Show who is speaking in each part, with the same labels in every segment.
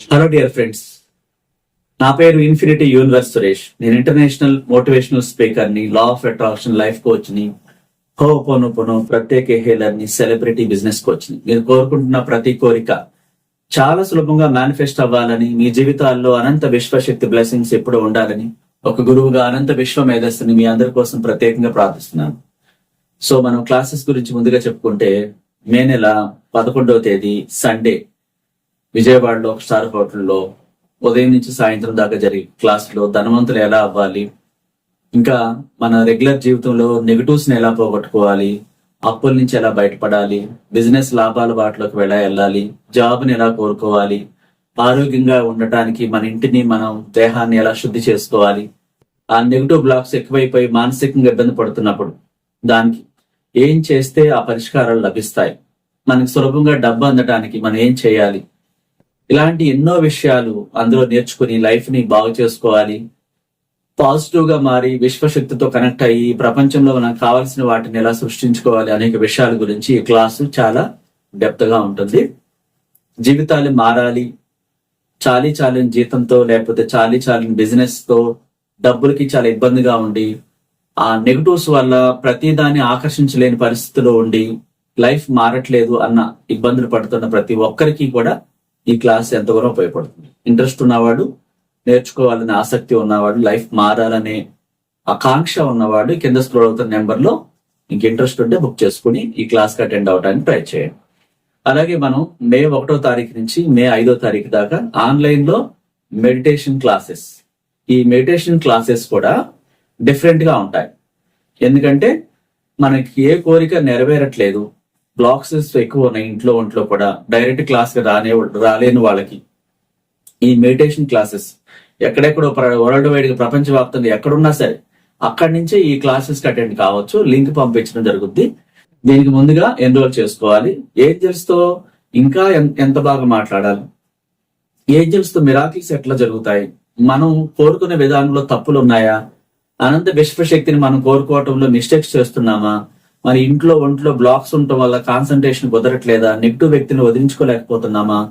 Speaker 1: Hello dear friends నా పేరు infinity universe Suresh నేను ఇంటర్నేషనల్ మోటివేషనల్ స్పీకర్ని లా ఆఫ్ అట్రాక్షన్ లైఫ్ కోచ్ని హోపోనోపోనో ప్రత్యేక హేలర్ని సెలబ్రిటీ బిజినెస్ కోచ్ని. మీరు కోరుకుంటున్న ప్రతి కోరిక చాలా సులభంగా మేనిఫెస్ట్ అవ్వాలని మీ జీవితాల్లో అనంత విశ్వశక్తి బ్లెస్సింగ్స్ ఎప్పుడూ ఉండాలని ఒక గురువుగా అనంత విశ్వ మేధస్సుని మీ అందరి కోసం ప్రత్యేకంగా ప్రార్థిస్తున్నాను. సో మనం క్లాసెస్ గురించి ముందుగా చెప్పుకుంటే మే నెల పదకొండవ తేదీ సండే విజయవాడలో ఒక స్టార్ హోటల్లో ఉదయం నుంచి సాయంత్రం దాకా జరిగే క్లాసులో ధనవంతులు ఎలా అవ్వాలి? ఇంకా మన రెగ్యులర్ జీవితంలో నెగటివ్స్ని ఎలా పోగొట్టుకోవాలి? అప్పుల నుంచి ఎలా బయటపడాలి? బిజినెస్ లాభాల బాటలోకి ఎలా వెళ్ళాలి? జాబ్ని ఎలా కోరుకోవాలి? ఆరోగ్యంగా ఉండటానికి మన ఇంటిని మనం దేహాన్ని ఎలా శుద్ధి చేసుకోవాలి? ఆ నెగిటివ్ బ్లాక్స్ ఎక్కువైపోయి మానసికంగా ఇబ్బంది పడుతున్నప్పుడు దానికి ఏం చేస్తే ఆ పరిష్కారాలు లభిస్తాయి? మనకి సులభంగా డబ్బు అందటానికి మనం ఏం చేయాలి? ఇలాంటి ఎన్నో విషయాలు అందులో నేర్చుకుని లైఫ్ని బాగు చేసుకోవాలి. పాజిటివ్గా మారి విశ్వశక్తితో కనెక్ట్ అయ్యి ప్రపంచంలో మనకు కావాల్సిన వాటిని ఎలా సృష్టించుకోవాలి అనేక విషయాల గురించి ఈ క్లాసు చాలా డెప్త్గా ఉంటుంది. జీవితాలు మారాలి. చాలీ చాలని జీతంతో లేకపోతే చాలీ చాలని బిజినెస్తో డబ్బులకి చాలా ఇబ్బందిగా ఉండి ఆ నెగటివ్స్ వల్ల ప్రతి దాన్ని ఆకర్షించలేని పరిస్థితిలో ఉండి లైఫ్ మారట్లేదు అన్న ఇబ్బందులు పడుతున్న ప్రతి ఒక్కరికి కూడా ఈ క్లాస్ ఎంతగానో ఉపయోగపడుతుంది. ఇంట్రెస్ట్ ఉన్నవాడు నేర్చుకోవాలనే ఆసక్తి ఉన్నవాడు లైఫ్ మారాలనే ఆకాంక్ష ఉన్నవాడు కింద స్క్రోల్ అవుతున్న నెంబర్లో ఇంక ఇంట్రెస్ట్ ఉంటే బుక్ చేసుకుని ఈ క్లాస్కి అటెండ్ అవడానికి ట్రై చేయండి. అలాగే మనం మే ఒకటో తారీఖు నుంచి మే ఐదో తారీఖు దాకా ఆన్లైన్లో మెడిటేషన్ క్లాసెస్. ఈ మెడిటేషన్ క్లాసెస్ కూడా డిఫరెంట్గా ఉంటాయి. ఎందుకంటే మనకి ఏ కోరిక నెరవేరట్లేదు బ్లాక్స్ ఎక్కువ ఉన్నాయి ఇంట్లో ఒంట్లో కూడా. డైరెక్ట్ క్లాస్కి రానే రాలేని వాళ్ళకి. ఈ మెడిటేషన్ క్లాసెస్ ఎక్కడెక్కడో వరల్డ్ వైడ్గా ప్రపంచవ్యాప్తంగా ఎక్కడున్నా సరే అక్కడి నుంచే ఈ క్లాసెస్ అటెండ్ కావచ్చు. లింక్ పంపించడం జరుగుద్ది. దీనికి ముందుగా ఎన్రోల్ చేసుకోవాలి. ఏంజల్స్తో ఇంకా ఎంత బాగా మాట్లాడాలి? ఏంజల్స్తో మిరాకిల్స్ ఎట్లా జరుగుతాయి? మనం కోరుకునే విధానంలో తప్పులు ఉన్నాయా అనంత విశ్వశక్తిని మనం కోరుకోవటంలో మిస్టేక్స్ చేస్తున్నామా? మరి ఇంట్లో ఒంట్లో బ్లాక్స్ ఉండటం వల్ల కాన్సన్ట్రేషన్ కుదరట్లేదా? నెగిటివ్ వ్యక్తిని వదిలించుకోలేకపోతున్నామా?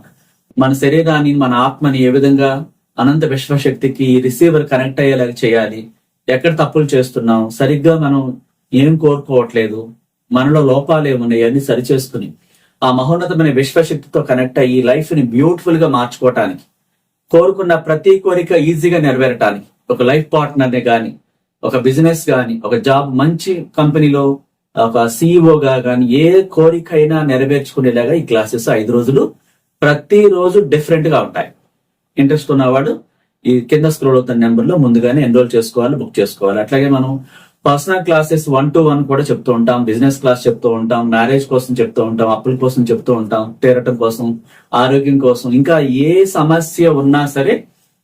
Speaker 1: మన శరీరాన్ని మన ఆత్మని ఏ విధంగా అనంత విశ్వశక్తికి రిసీవర్ కనెక్ట్ అయ్యేలాగా చేయాలి? ఎక్కడ తప్పులు చేస్తున్నాం? సరిగ్గా మనం ఏం కోరుకోవట్లేదు? మనలో లోపాలు ఏమున్నాయి? అన్ని సరిచేసుకుని. ఆ మహోన్నతమైన విశ్వశక్తితో కనెక్ట్ అయ్యి లైఫ్ని బ్యూటిఫుల్గా మార్చుకోవటానికి. కోరుకున్న ప్రతి కోరిక ఈజీగా నెరవేరటానికి. ఒక లైఫ్ పార్ట్నర్ కానీ ఒక బిజినెస్ కానీ ఒక జాబ్ మంచి కంపెనీలో ఒక CEO కానీ ఏ కోరిక అయినా నెరవేర్చుకునేలాగా ఈ క్లాసెస్ ఐదు రోజులు ప్రతి రోజు డిఫరెంట్గా ఉంటాయి. ఇంట్రెస్ట్ ఉన్నవాడు ఈ కింద స్క్రోల్ అవుతున్న నెంబర్లో ముందుగానే ఎన్రోల్ చేసుకోవాలి బుక్ చేసుకోవాలి. అట్లాగే మనం personal classes one to one కూడా చెప్తూ ఉంటాం బిజినెస్ క్లాస్ చెప్తూ ఉంటాం మ్యారేజ్ కోసం చెప్తూ ఉంటాం అప్పుల కోసం చెప్తూ ఉంటాం తీరటం కోసం ఆరోగ్యం కోసం. ఇంకా ఏ సమస్య ఉన్నా సరే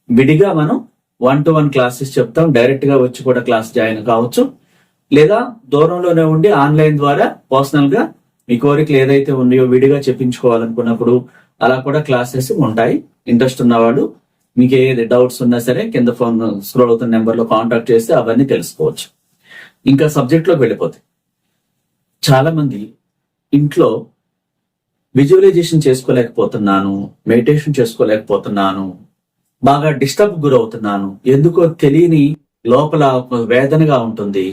Speaker 1: విడిగా మనం వన్ టు వన్ క్లాసెస్ చెప్తాం. డైరెక్ట్గా వచ్చి కూడా క్లాస్ జాయిన్ కావచ్చు. లేదా దూరంలోనే ఉండి ఆన్లైన్ ద్వారా పర్సనల్గా మీ కోరికలు ఏదైతే ఉన్నాయో విడిగా చెప్పించుకోవాలనుకున్నప్పుడు అలా కూడా క్లాసెస్ ఉంటాయి. ఇంట్రెస్ట్ ఉన్నవాడు మీకు ఏది డౌట్స్ ఉన్నా సరే కింద ఫోన్ స్క్రోల్ అవుతున్న నెంబర్లో కాంటాక్ట్ చేస్తే అవన్నీ తెలుసుకోవచ్చు. ఇంకా సబ్జెక్ట్లోకి వెళ్ళిపోతే చాలా మంది ఇంట్లో విజువలైజేషన్ చేసుకోలేకపోతున్నాను మెడిటేషన్ చేసుకోలేకపోతున్నాను బాగా డిస్టర్బ్ గురవుతున్నాను ఎందుకో తెలియని లోపల వేదనగా ఉంటుంది.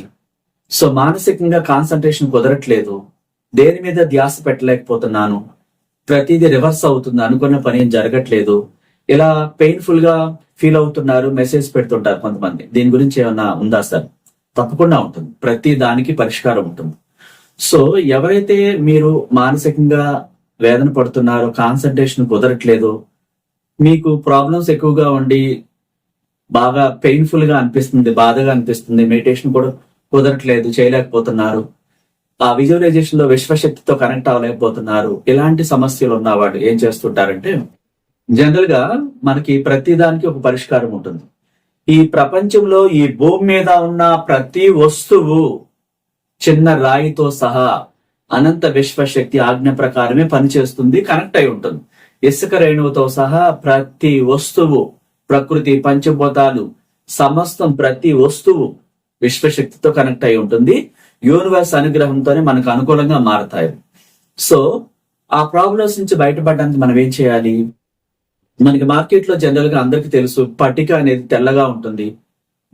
Speaker 1: సో మానసికంగా కాన్సన్ట్రేషన్ కుదరట్లేదు. దేని మీద ధ్యాస పెట్టలేకపోతున్నాను. ప్రతిదీ రివర్స్ అవుతుంది. అనుకున్న పని ఏం జరగట్లేదు. ఇలా పెయిన్ఫుల్గా ఫీల్ అవుతున్నారు మెసేజ్ పెడుతుంటారు కొంతమంది. దీని గురించి ఏమన్నా ఉందా సార్? తప్పకుండా ఉంటుంది. ప్రతి దానికి పరిష్కారం ఉంటుంది. సో ఎవరైతే మీరు మానసికంగా వేదన పడుతున్నారో కాన్సన్ట్రేషన్ కుదరట్లేదు మీకు ప్రాబ్లమ్స్ ఎక్కువగా ఉండి బాగా పెయిన్ఫుల్గా అనిపిస్తుంది బాధగా అనిపిస్తుంది మెడిటేషన్ కూడా కుదరట్లేదు చేయలేకపోతున్నారు. ఆ విజువలైజేషన్లో విశ్వశక్తితో కనెక్ట్ అవ్వలేకపోతున్నారు. ఇలాంటి సమస్యలు ఉన్నవాడు ఏం చేస్తుంటారంటే జనరల్గా మనకి ప్రతి దానికి ఒక పరిష్కారం ఉంటుంది. ఈ ప్రపంచంలో ఈ భూమి మీద ఉన్న ప్రతి వస్తువు చిన్న రాయితో సహా అనంత విశ్వశక్తి ఆజ్ఞ ప్రకారమే పనిచేస్తుంది కనెక్ట్ అయి ఉంటుంది. ఇసుక రేణువుతో సహా ప్రతి వస్తువు ప్రకృతి పంచభూతాలు సమస్తం ప్రతి వస్తువు విశ్వశక్తితో కనెక్ట్ అయి ఉంటుంది. యూనివర్స్ అనుగ్రహంతోనే మనకు అనుకూలంగా మారతాయి. సో ఆ ప్రాబ్లమ్స్ నుంచి బయటపడడానికి మనం ఏం చేయాలి? మనకి మార్కెట్లో జనరల్గా అందరికి తెలుసు పట్టిక అనేది తెల్లగా ఉంటుంది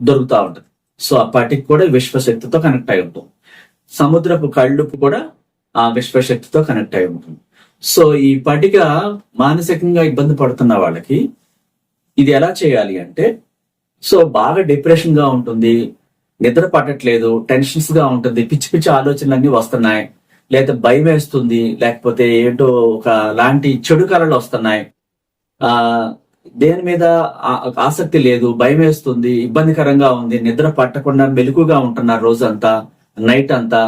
Speaker 1: దొరుకుతా ఉంటుంది. సో ఆ పట్టిక కూడా విశ్వశక్తితో కనెక్ట్ అయి ఉంటుంది. సముద్రపు కళ్ళుపు కూడా ఆ విశ్వశక్తితో కనెక్ట్ అయి ఉంటుంది. సో ఈ పట్టిక మానసికంగా ఇబ్బంది పడుతున్న వాళ్ళకి ఇది ఎలా చేయాలి అంటే సో బాగా డిప్రెషన్గా ఉంటుంది నిద్ర పట్టట్లేదు టెన్షన్స్గా ఉంటుంది పిచ్చి పిచ్చి ఆలోచనలన్నీ వస్తున్నాయి లేదా భయం వేస్తుంది లేకపోతే ఏంటో ఒక లాంటి చెడు కళలు వస్తున్నాయి. ఆ దేని మీద ఆసక్తి లేదు భయం వేస్తుంది ఇబ్బందికరంగా ఉంది నిద్ర పట్టకుండా మెలుకుగా ఉంటున్నారు రోజంతా నైట్ అంతా.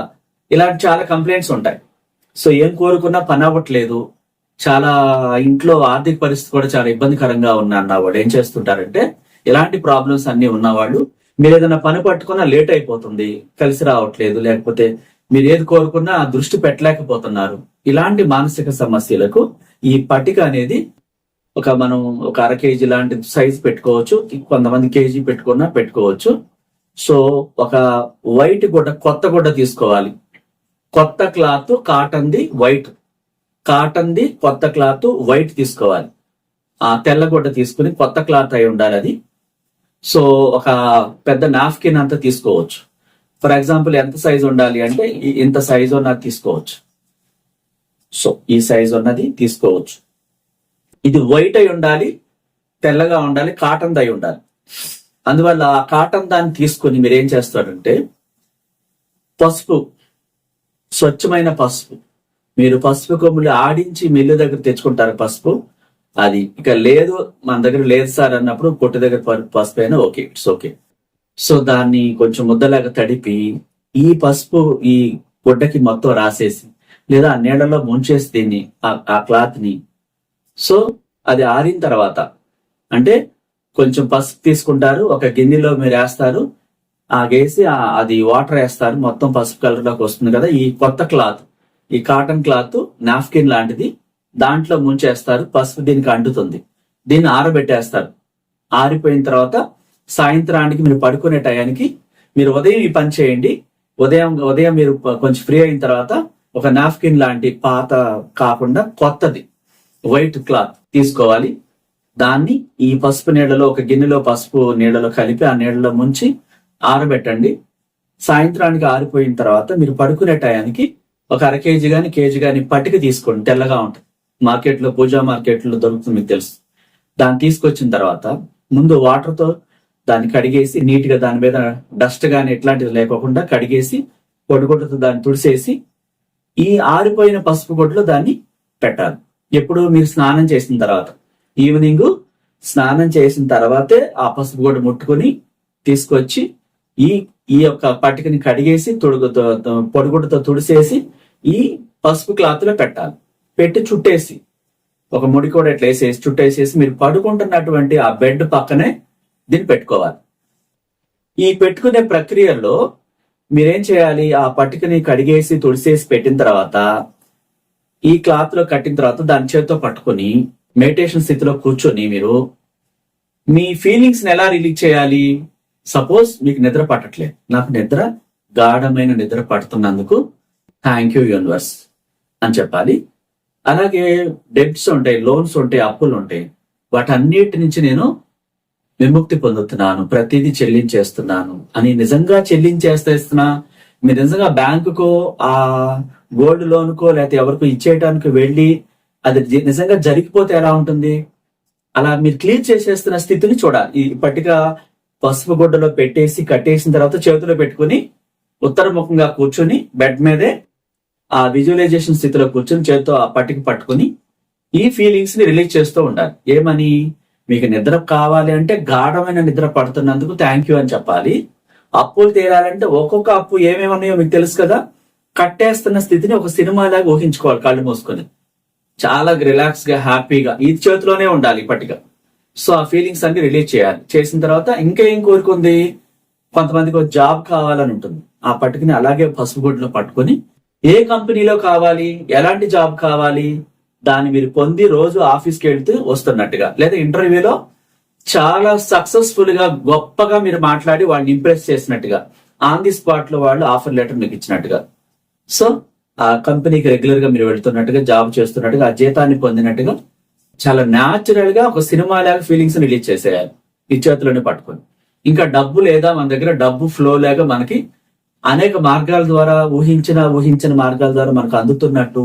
Speaker 1: ఇలాంటి చాలా కంప్లైంట్స్ ఉంటాయి. సో ఏం కోరుకున్నా పని అవ్వట్లేదు. చాలా ఇంట్లో ఆర్థిక పరిస్థితి కూడా చాలా ఇబ్బందికరంగా ఉన్నా అన్నవాడు ఏం చేస్తుంటారంటే ఇలాంటి ప్రాబ్లమ్స్ అన్ని ఉన్నవాళ్ళు మీరు ఏదైనా పని పట్టుకున్నా లేట్ అయిపోతుంది కలిసి రావట్లేదు లేకపోతే మీరు ఏది కోరుకున్నా ఆ దృష్టి పెట్టలేకపోతున్నారు. ఇలాంటి మానసిక సమస్యలకు ఈ పట్టిక అనేది ఒక మనం ఒక అర కేజీ లాంటి సైజ్ పెట్టుకోవచ్చు కొంతమంది కేజీ పెట్టుకున్నా పెట్టుకోవచ్చు. సో ఒక వైట్ గుడ్డ కొత్త గుడ్డ తీసుకోవాలి. కొత్త క్లాత్ కాటన్ ది వైట్ కాటన్ ది కొత్త క్లాత్ వైట్ తీసుకోవాలి. ఆ తెల్ల గుడ్డ తీసుకుని కొత్త క్లాత్ అయి ఉండాలి అది. సో ఒక పెద్ద నాఫ్కిన్ అంతా తీసుకోవచ్చు. ఫర్ ఎగ్జాంపుల్ ఎంత సైజ్ ఉండాలి అంటే ఇంత సైజ్ ఉన్నది తీసుకోవచ్చు. సో ఈ సైజ్ ఉన్నది తీసుకోవచ్చు. ఇది వైట్ అయి ఉండాలి తెల్లగా ఉండాలి కాటన్ దై ఉండాలి. అందువల్ల ఆ కాటన్ దాన్ని తీసుకొని మీరు ఏం చేస్తారంటే పసుపు స్వచ్ఛమైన పసుపు. మీరు పసుపు కొమ్ములు ఆడించి మిల్లు దగ్గర తెచ్చుకుంటారు పసుపు. అది ఇక లేదు మన దగ్గర లేదు సార్ అన్నప్పుడు కొట్టు దగ్గర పసుపు అయినా ఓకే ఇట్స్ ఓకే. సో దాన్ని కొంచెం ముద్దలాగా తడిపి ఈ పసుపు ఈ గుడ్డకి మొత్తం రాసేసి లేదా ఆ నీళ్ళలో ముంచేసి దీన్ని ఆ- క్లాత్ని సో అది ఆరిన తర్వాత అంటే కొంచెం పసుపు తీసుకుంటారు ఒక గిన్నెలో మీరు వేస్తారు ఆ వేసి అది వాటర్ వేస్తారు మొత్తం పసుపు కలర్లోకి వస్తుంది కదా ఈ కొత్త క్లాత్ ఈ కాటన్ క్లాత్ నాఫ్కిన్ లాంటిది. దాంట్లో ముంచేస్తారు పసుపు దీనికి అంటుతుంది. దీన్ని ఆరబెట్టేస్తారు. ఆరిపోయిన తర్వాత సాయంత్రానికి మీరు పడుకునే టయానికి మీరు ఉదయం ఈ పని చేయండి. ఉదయం ఉదయం మీరు కొంచెం ఫ్రీ అయిన తర్వాత ఒక నాఫ్కిన్ లాంటి పాత కాకుండా కొత్తది. వైట్ క్లాత్ తీసుకోవాలి. దాన్ని ఈ పసుపు నీళ్ళలో ఒక గిన్నెలో పసుపు నీళ్ళలో కలిపి ఆ నీళ్ళలో ముంచి ఆరబెట్టండి. సాయంత్రానికి ఆరిపోయిన తర్వాత మీరు పడుకునే టయానికి ఒక అర కేజీ కానీ కేజీ కానీ పట్టిక తీసుకోండి తెల్లగా ఉంటుంది. మార్కెట్లో పూజా మార్కెట్లో దొరుకుతుంది మీకు తెలుసు. దాన్ని తీసుకొచ్చిన తర్వాత ముందు వాటర్తో దాన్ని కడిగేసి నీట్గా దాని మీద డస్ట్ గాని ఎట్లాంటిది లేకోకుండా కడిగేసి పొడిగుడ్డతో దాన్ని తుడిసేసి ఈ ఆరిపోయిన పసుపు గొడ్డలో దాన్ని పెట్టాలి. ఎప్పుడు మీరు స్నానం చేసిన తర్వాత ఈవినింగ్ స్నానం చేసిన తర్వాతే ఆ పసుపు గొడ్డ ముట్టుకొని తీసుకొచ్చి ఈ ఈ యొక్క పట్టికని కడిగేసి తొడుగుతో పొడిగుడ్డతో తుడిసేసి ఈ పసుపు క్లాత్లో పెట్టాలి. పెట్టి చుట్టేసి ఒక ముడి కూడా ఇట్లా వేసేసి చుట్టేసేసి మీరు పడుకుంటున్నటువంటి ఆ బెడ్ పక్కనే దీన్ని పెట్టుకోవాలి. ఈ పెట్టుకునే ప్రక్రియలో మీరేం చేయాలి? ఆ పట్టికని కడిగేసి తుడిసేసి పెట్టిన తర్వాత ఈ క్లాత్లో కట్టిన తర్వాత దాని చేతితో పట్టుకొని మెడిటేషన్ స్థితిలో కూర్చొని మీరు మీ ఫీలింగ్స్ని ఎలా రిలీజ్ చేయాలి? సపోజ్ మీకు నిద్ర పట్టట్లేదు. నాకు నిద్ర గాఢమైన నిద్ర పడుతున్నందుకు థ్యాంక్ యూ యూనివర్స్ అని చెప్పాలి. అలాగే డెబ్ట్స్ ఉంటాయి లోన్స్ ఉంటాయి అప్పులు ఉంటాయి. వాటన్నిటి నుంచి నేను విముక్తి పొందుతున్నాను ప్రతిదీ చెల్లించేస్తున్నాను. అని నిజంగా చెల్లించేస్తేస్తున్నా మీరు నిజంగా బ్యాంకుకో ఆ గోల్డ్ లోన్కో లేకపోతే ఎవరికో ఇచ్చేయడానికి వెళ్ళి అది నిజంగా జరిగిపోతే ఎలా ఉంటుంది? అలా మీరు క్లియర్ చేసేస్తున్న స్థితిని చూడాలి. ఈ పట్టిక పసుపు గుడ్డలో పెట్టేసి కట్టేసిన తర్వాత చేతిలో పెట్టుకుని ఉత్తరముఖంగా కూర్చొని బెడ్ మీదే ఆ విజువలైజేషన్ స్థితిలో కూర్చొని చేతితో ఆ పట్టిక పట్టుకుని ఈ ఫీలింగ్స్ని రిలీజ్ చేస్తూ ఉండాలి. ఏమని? మీకు నిద్ర కావాలి అంటే గాఢమైన నిద్ర పడుతున్నందుకు థ్యాంక్ యూ అని చెప్పాలి. అప్పులు తీరాలంటే ఒక్కొక్క అప్పు ఏమేమి ఉన్నాయో మీకు తెలుసు కదా? కట్టేస్తున్న స్థితిని ఒక సినిమా లాగా ఊహించుకోవాలి కళ్ళు మూసుకొని. చాలా రిలాక్స్గా హ్యాపీగా ఈ చేతిలోనే ఉండాలి ఈ పట్టిక. సో ఆ ఫీలింగ్స్ అన్ని రిలీజ్ చేయాలి. చేసిన తర్వాత ఇంకా ఏం కోరుకుంది? కొంతమందికి ఒక జాబ్ కావాలని ఉంటుంది. ఆ పట్టుకుని అలాగే పసుపు గుడ్లో పట్టుకొని ఏ కంపెనీలో కావాలి ఎలాంటి జాబ్ కావాలి దాన్ని మీరు పొంది రోజు ఆఫీస్కి వెళ్తూ వస్తున్నట్టుగా. లేదా ఇంటర్వ్యూలో చాలా సక్సెస్ఫుల్గా గొప్పగా మీరు మాట్లాడి వాళ్ళని ఇంప్రెస్ చేసినట్టుగా. ఆన్ ది స్పాట్లో వాళ్ళు ఆఫర్ లెటర్ మీకు ఇచ్చినట్టుగా. సో ఆ కంపెనీకి రెగ్యులర్గా మీరు వెళ్తున్నట్టుగా జాబ్ చేస్తున్నట్టుగా ఆ జీతాన్ని పొందినట్టుగా చాలా న్యాచురల్గా ఒక సినిమా లాగా ఫీలింగ్స్ రిలీజ్ చేసేయాలి. ఈ చేతిలోనే పట్టుకొని. ఇంకా డబ్బు లేదా మన దగ్గర డబ్బు ఫ్లో లాగా మనకి అనేక మార్గాల ద్వారా ఊహించిన ఊహించిన మార్గాల ద్వారా మనకు అందుతున్నట్టు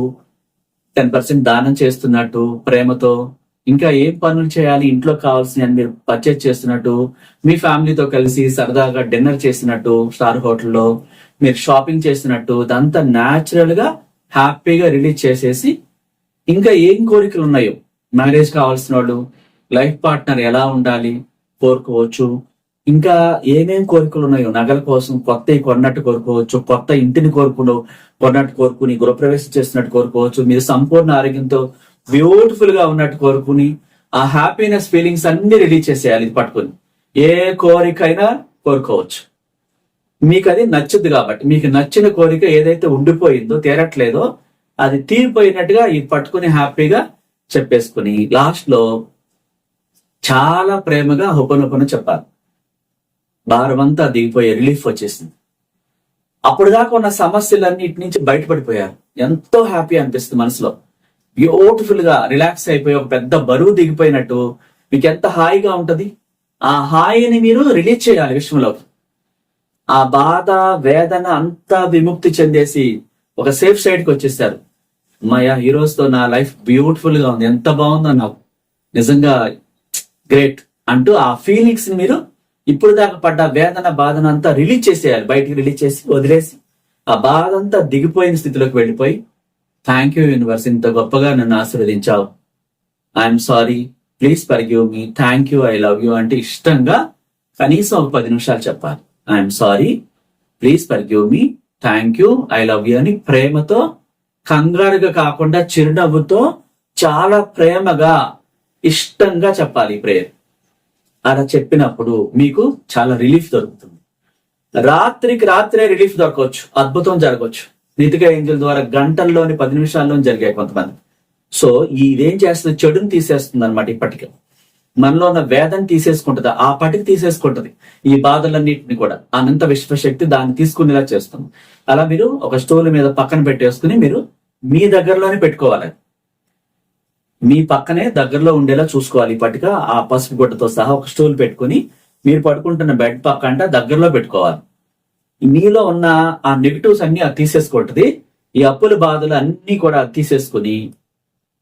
Speaker 1: టెన్ పర్సెంట్ దానం చేస్తున్నట్టు ప్రేమతో ఇంకా ఏం పనులు చేయాలి ఇంట్లో కావాల్సిన మీరు పర్చేజ్ చేస్తున్నట్టు మీ ఫ్యామిలీతో కలిసి సరదాగా డిన్నర్ చేసినట్టు స్టార్ హోటల్లో మీరు షాపింగ్ చేసినట్టు ఇదంతా న్యాచురల్గా హ్యాపీగా రిలీజ్ చేసేసి ఇంకా ఏం కోరికలు ఉన్నాయో? మ్యారేజ్ కావాల్సిన వాళ్ళు లైఫ్ పార్ట్నర్ ఎలా ఉండాలి కోరుకోవచ్చు ఇంకా ఏమేం కోరికలు ఉన్నాయో నగల కోసం కొత్త కొన్నట్టు కోరుకోవచ్చు కొత్త ఇంటిని కోరుకుని కొన్నట్టు కోరుకుని గృహప్రవేశం చేస్తున్నట్టు కోరుకోవచ్చు మీరు సంపూర్ణ ఆరోగ్యంతో బ్యూటిఫుల్గా ఉన్నట్టు కోరుకుని ఆ హ్యాపీనెస్ ఫీలింగ్స్ అన్ని రిలీజ్ చేసేయాలి ఇది పట్టుకుని. ఏ కోరికైనా కోరుకోవచ్చు. మీకు అది నచ్చుద్ది కాబట్టి మీకు నచ్చిన కోరిక ఏదైతే ఉండిపోయిందో తీరట్లేదో అది తీరిపోయినట్టుగా ఇది పట్టుకుని హ్యాపీగా చెప్పేసుకుని లాస్ట్లో చాలా ప్రేమగా హుపనుపను చెప్పాలి. భారమంతా దిగిపోయే రిలీఫ్ వచ్చేసింది. అప్పుడు దాకా ఉన్న సమస్యలన్నిటి నుంచి బయటపడిపోయారు. ఎంతో హ్యాపీ అనిపిస్తుంది మనసులో. బ్యూటిఫుల్గా రిలాక్స్ అయిపోయి ఒక పెద్ద బరువు దిగిపోయినట్టు మీకు ఎంత హాయిగా ఉంటది? ఆ హాయిని మీరు రిలీజ్ చేయాలి విషయంలో ఆ బాధ వేదన అంతా విముక్తి చెందేసి ఒక సేఫ్ సైడ్కి వచ్చేసారు మయ హీరోస్తో నా లైఫ్ బ్యూటిఫుల్గా ఉంది. ఎంత బాగుందో నాకు. నిజంగా గ్రేట్ అంటూ ఆ ఫీలింగ్స్ మీరు ఇప్పుడు దాకా పడ్డ వేదన బాధన అంతా రిలీజ్ చేసేయాలి. బయటికి రిలీజ్ చేసి వదిలేసి ఆ బాధ అంతా దిగిపోయిన స్థితిలోకి వెళ్ళిపోయి థ్యాంక్ యూ యూనివర్స్ ఇంత గొప్పగా నన్ను ఆశీర్వదించావు. I'm sorry please forgive me thank you I love you అంటే ఇష్టంగా కనీసం ఒక పది నిమిషాలు చెప్పాలి. I'm sorry please forgive me thank you I love you అని ప్రేమతో కంగారుగా కాకుండా చిరునవ్వుతో చాలా ప్రేమగా ఇష్టంగా చెప్పాలి ఈ ప్రేయర్ అలా చెప్పినప్పుడు మీకు చాలా రిలీఫ్ దొరుకుతుంది. రాత్రికి రాత్రే రిలీఫ్ దొరకవచ్చు. అద్భుతం జరగవచ్చు. నితిక ఏంజల్ ద్వారా గంటల్లోని పది నిమిషాల్లో జరిగాయి కొంతమంది. సో ఇదేం చేస్తుంది? చెడుని తీసేస్తుంది అనమాట ఇప్పటికే. మనలో ఉన్న వేదం తీసేసుకుంటది. ఆ పటికి తీసేసుకుంటది. ఈ బాధలన్నింటిని కూడా. అనంత విశ్వశక్తి దాన్ని తీసుకునేలా చేస్తుంది. అలా మీరు ఒక స్టోల్ మీద పక్కన పెట్టేసుకుని మీరు మీ దగ్గరలోనే పెట్టుకోవాలి. మీ పక్కనే దగ్గరలో ఉండేలా చూసుకోవాలి. పట్టిక ఆ పసుపు గుడ్డతో సహా ఒక స్టూల్ పెట్టుకుని మీరు పడుకుంటున్న బెడ్ పక్క అంటే దగ్గరలో పెట్టుకోవాలి. మీలో ఉన్న ఆ నెగిటివ్స్ అన్ని అది తీసేసుకుంటది. ఈ అప్పుల బాధలు అన్ని కూడా అది తీసేసుకుని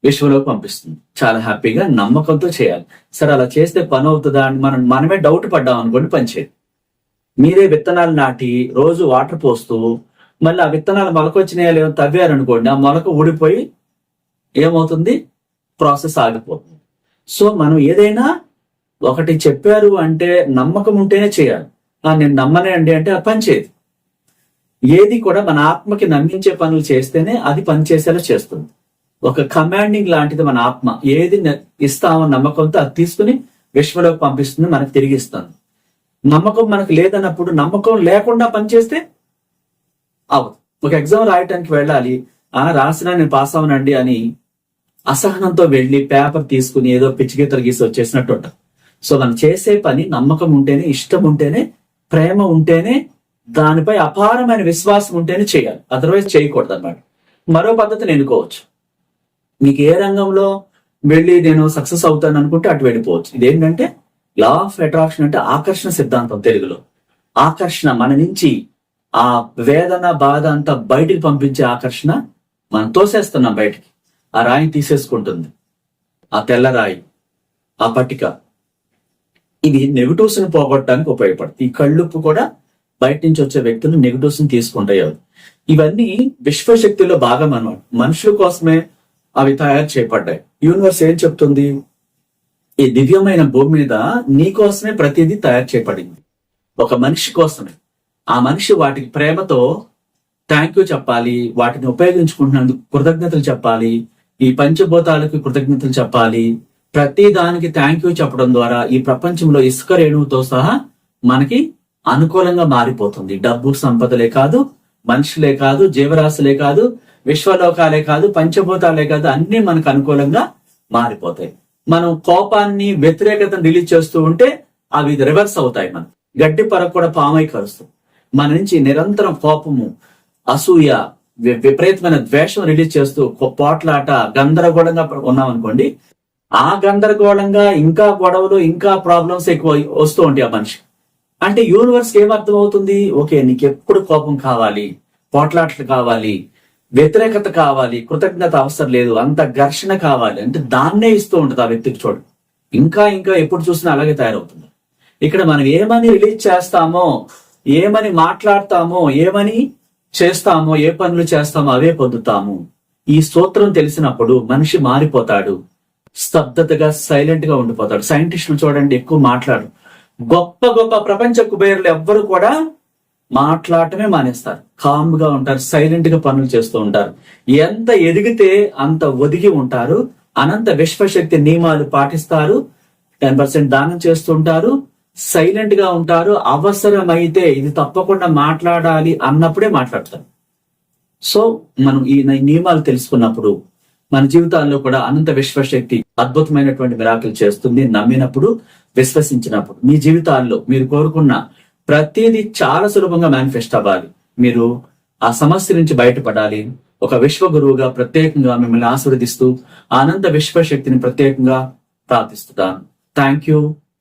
Speaker 1: విశ్వంలోకి పంపిస్తుంది. చాలా హ్యాపీగా నమ్మకంతో చేయాలి. సరే అలా చేస్తే పని అవుతుందా అని మనం మనమే డౌట్ పడ్డాం అనుకోండి పనిచేయదు మీరే విత్తనాలు నాటి రోజు వాటర్ పోస్తూ మళ్ళీ ఆ విత్తనాలు మొలకొచ్చినాయా లేదో తవ్వారనుకోండి ఆ మొలక ఊడిపోయి ఏమవుతుంది? ప్రాసెస్ ఆగిపోతుంది. సో మనం ఏదైనా ఒకటి చెప్పారు అంటే నమ్మకం ఉంటేనే చేయాలి. ఆ నేను నమ్మనే అండి అంటే అది పనిచేయదు ఏది కూడా మన ఆత్మకి నమ్మించే పనులు చేస్తేనే అది పని చేసేలా చేస్తుంది. ఒక కమాండింగ్ లాంటిది మన ఆత్మ. ఏది న- ఇస్తామో నమ్మకంతో అది తీసుకుని విశ్వలోకి పంపిస్తుంది మనకు తిరిగి ఇస్తుంది. నమ్మకం మనకు లేదన్నప్పుడు నమ్మకం లేకుండా పనిచేస్తే అవదు ఒక ఎగ్జామ్ రాయటానికి వెళ్ళాలి. ఆ రాసినా నేను పాస్ అవనండి అని అసహనంతో వెళ్ళి పేపర్ తీసుకుని ఏదో పిచ్చిగీతలు గీసి వచ్చేసినట్టు ఉంటుంది. సో మనం చేసే పని నమ్మకం ఉంటేనే ఇష్టం ఉంటేనే ప్రేమ ఉంటేనే దానిపై అపారమైన విశ్వాసం ఉంటేనే చేయాలి. అదర్వైజ్ చేయకూడదు అన్నమాట. మరో పద్ధతిని ఎన్నుకోవచ్చు. మీకు ఏ రంగంలో వెళ్ళి నేను సక్సెస్ అవుతాను అనుకుంటే అటు వెళ్ళిపోవచ్చు. ఇదేంటంటే లా ఆఫ్ అట్రాక్షన్ అంటే ఆకర్షణ సిద్ధాంతం తెలుగులో. ఆకర్షణ మన నుంచి ఆ వేదన బాధ అంతా బయటికి పంపించే ఆకర్షణ మనం తోసేస్తున్నాం బయటికి. ఆ రాయిని తీసేసుకుంటుంది. ఆ తెల్ల రాయి ఆ పట్టిక. ఇది నెగటివ్స్ని పోగొట్టడానికి ఉపయోగపడుతుంది. ఈ కళ్ళుప్పు కూడా బయట నుంచి వచ్చే వ్యక్తులు నెగటివ్స్ని తీసుకుంటాయి ఇవన్నీ విశ్వశక్తిలో భాగం అనమాట మనుషుల కోసమే అవి తయారు చేయబడ్డాయి. యూనివర్స్ ఏం చెప్తుంది? ఈ దివ్యమైన భూమి మీద నీ కోసమే ప్రతిదీ తయారు చేయబడింది. ఒక మనిషి కోసమే. ఆ మనిషి వాటికి ప్రేమతో థ్యాంక్ యూ చెప్పాలి వాటిని ఉపయోగించుకుంటున్నందుకు కృతజ్ఞతలు చెప్పాలి ఈ పంచభూతాలకు కృతజ్ఞతలు చెప్పాలి. ప్రతి దానికి థ్యాంక్ యూ చెప్పడం ద్వారా ఈ ప్రపంచంలో ఇసుక రేణువుతో సహా మనకి అనుకూలంగా మారిపోతుంది. డబ్బు సంపదలే కాదు మనుషులే కాదు జీవరాశులే కాదు విశ్వలోకాలే కాదు పంచభూతాలే కాదు అన్ని మనకు అనుకూలంగా మారిపోతాయి. మనం కోపాన్ని వ్యతిరేకతను రిలీజ్ చేస్తూ ఉంటే అవి రివర్స్ అవుతాయి మనం గడ్డి పరకు కూడా పామై కలుస్తుంది మన నుంచి నిరంతరం కోపము అసూయ విపరీతమైన ద్వేషం రిలీజ్ చేస్తూ పోట్లాట గందరగోళంగా ఉన్నాం అనుకోండి ఆ గందరగోళంగా ఇంకా గొడవలు ఇంకా ప్రాబ్లమ్స్ ఎక్కువ వస్తూ ఉంటాయి ఆ మనిషి. అంటే యూనివర్స్ ఏమర్థం అవుతుంది ఓకే నీకు ఎప్పుడు కోపం కావాలి పోట్లాట్లు కావాలి వ్యతిరేకత కావాలి కృతజ్ఞత అవసరం లేదు అంత ఘర్షణ కావాలి అంటే దాన్నే ఇస్తూ ఉంటుంది ఆ వ్యక్తికి చూడు. ఇంకా ఇంకా ఎప్పుడు చూసినా అలాగే తయారవుతుంది. ఇక్కడ మనం ఏమని రిలీజ్ చేస్తామో ఏమని మాట్లాడతామో ఏమని చేస్తామో ఏ పనులు చేస్తామో అవే పొందుతాము. ఈ సూత్రం తెలిసినప్పుడు మనిషి మారిపోతాడు. స్తబ్దతగా సైలెంట్గా ఉండిపోతాడు. సైంటిస్టులు చూడండి ఎక్కువ మాట్లాడు గొప్ప గొప్ప ప్రపంచ కుబేరులు ఎవ్వరు కూడా మాట్లాడటమే మానేస్తారు. కామ్గా ఉంటారు సైలెంట్గా పనులు చేస్తూ ఉంటారు. ఎంత ఎదిగితే అంత ఒదిగి ఉంటారు. అనంత విశ్వశక్తి నియమాలు పాటిస్తారు. టెన్ పర్సెంట్ దానం చేస్తుంటారు సైలెంట్గా ఉంటారు అవసరమైతే ఇది తప్పకుండా మాట్లాడాలి అన్నప్పుడే మాట్లాడతారు. సో మనం ఈ నియమాలు తెలుసుకున్నప్పుడు మన జీవితాల్లో కూడా అనంత విశ్వశక్తి అద్భుతమైనటువంటి మిరాకులు చేస్తుంది నమ్మినప్పుడు విశ్వసించినప్పుడు. మీ జీవితాల్లో మీరు కోరుకున్న ప్రతిదీ చాలా సులభంగా మేనిఫెస్ట్ అవ్వాలి. మీరు ఆ సమస్య నుంచి బయటపడాలి. ఒక విశ్వ గురువుగా ప్రత్యేకంగా మిమ్మల్ని ఆశీర్వదిస్తూ అనంత విశ్వశక్తిని ప్రత్యేకంగా ప్రార్థిస్తున్నాను. Thank you